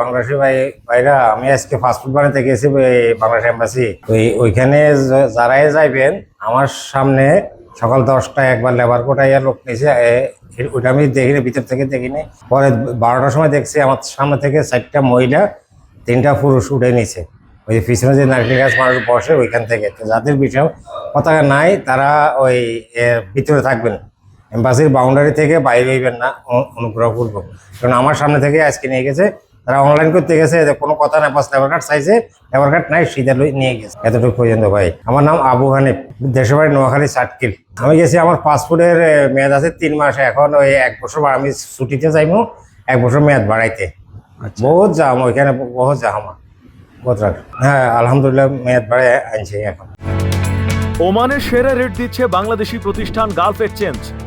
বাংলাদেশি ভাই, ভাইরা, আমি আজকে ফাস্টফুড বানাতে গেছি বাংলাদেশ এম্বাসি ওই ওইখানে যারাই যাইবেন, আমার সামনে সকাল দশটায় একবার লেবার কোটাইয়া লোক নিয়েছে ওইটা আমি দেখিনি, ভিতর থেকে দেখিনি। পরে বারোটার সময় দেখছি আমার সামনে থেকে চারটা মহিলা, তিনটা পুরুষ উঠে নিছে। ওই যে পিছনে যে নারকেল গাছ মানুষ বসে ওইখান থেকে। তো যাদের বিষয় পতাকা নাই, তারা ওই ভিতরে থাকবেন। এম্বাসির বাউন্ডারি থেকে বাইরে হইবেন না অনুগ্রহপূর্বক কারণ আমার সামনে থেকে আজকে নিয়ে গেছে তারা অনলাইন করতে গেছে কোনো কথা না পাস লেবার কার্ড চাইছে লেবার কার্ড নাই সিধা লই নিয়ে গেছে। এতটুকু পর্যন্ত ভাই। আমার নাম আবু হানিফ দেশের বাড়ি নোয়াখালী সাটকিল আমি গেছি আমার পাসপোর্টের মেয়াদ আছে তিন মাস। এখন ওই এক বছর বা- আমি ছুটিতে যাইবো এক বছর মেয়াদ বাড়াইতে। বহুত জাম ওইখানে বহুত জাম আমার। বহুত হ্যাঁ আলহামদুলিল্লাহ মেয়াদ বাড়াই আনছে এখন। ওমানের সেরা রেট দিচ্ছে বাংলাদেশি প্রতিষ্ঠান গালফ এক্সচেঞ্জ